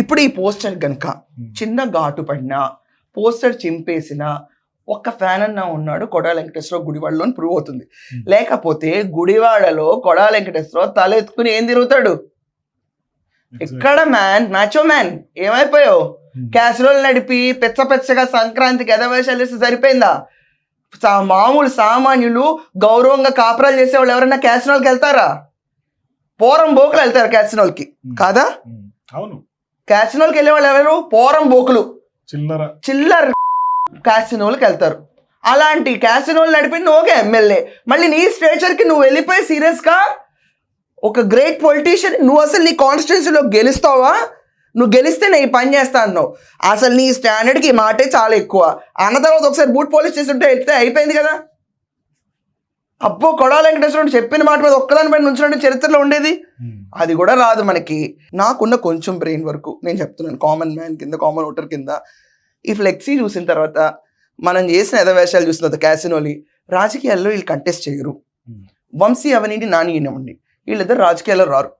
ఇప్పుడు ఈ పోస్టర్ గనుక చిన్న ఘాటు పడినా పోస్టర్ చింపేసిన ఒక్క ఫ్యాన్ అన్న ఉన్నాడు కొడా వెంకటేశ్వర గుడివాడలో అని ప్రూవ్ అవుతుంది. లేకపోతే గుడివాడలో కొడా వెంకటేశ్వర తల ఎత్తుకుని ఏం తిరుగుతాడు? ఎక్కడ మ్యాన్ మ్యాచో మ్యాన్ ఏమైపోయావు? క్యాసురోలు నడిపి పెచ్చ పెచ్చగా సంక్రాంతికి ఎదవేషాలు వేస్తే సరిపోయిందా? మామూలు సామాన్యులు గౌరవంగా కాపురాలు చేసేవాళ్ళు ఎవరైనా క్యాసినోల్కి వెళ్తారా? పోరం బోకులు వెళ్తారు క్యాసినోల్కి కాదా? అవును. క్యాసినోల్కి వెళ్ళే వాళ్ళు ఎవరు? పోరం బోకులు. చిల్లర. చిల్లర క్యాసినోల్కి వెళ్తారు. అలాంటి క్యాసినోలు నడిపింది ఓకే ఎమ్మెల్యే మళ్ళీ నీ స్టేచర్కి నువ్వు వెళ్ళిపోయి సీరియస్గా ఒక గ్రేట్ పొలిటీషియన్ నువ్వు అసలు నీ కాన్స్టిట్యున్సీలో గెలుస్తావా? నువ్వు గెలిస్తే నేను ఈ పని చేస్తా అన్నావు. అసలు నీ స్టాండర్డ్కి ఈ మాటే చాలా ఎక్కువ. అన్న తర్వాత ఒకసారి బూట్ పోలీస్ ఉంటే వెళ్తే అయిపోయింది కదా? అబ్బో కొడాల వెంకటేశ్వరుడు చెప్పిన మాట మీద ఒక్కదాని పైన నుంచినట్టు చరిత్రలో ఉండేది? అది కూడా రాదు మనకి. నాకున్న కొంచెం బ్రెయిన్ వరకు నేను చెప్తున్నాను కామన్ మ్యాన్ కింద కామన్ ఓటర్ కింద. ఈ ఫ్లెక్సీ చూసిన తర్వాత మనం చేసిన ఎదవేషాలు చూసిన తర్వాత క్యాసినోలి రాజకీయాల్లో వీళ్ళు కంటెస్ట్ చేయరు. వంశీ అవనీటి నాని ఈయనవండి వీళ్ళిద్దరు రాజకీయాల్లో రారు.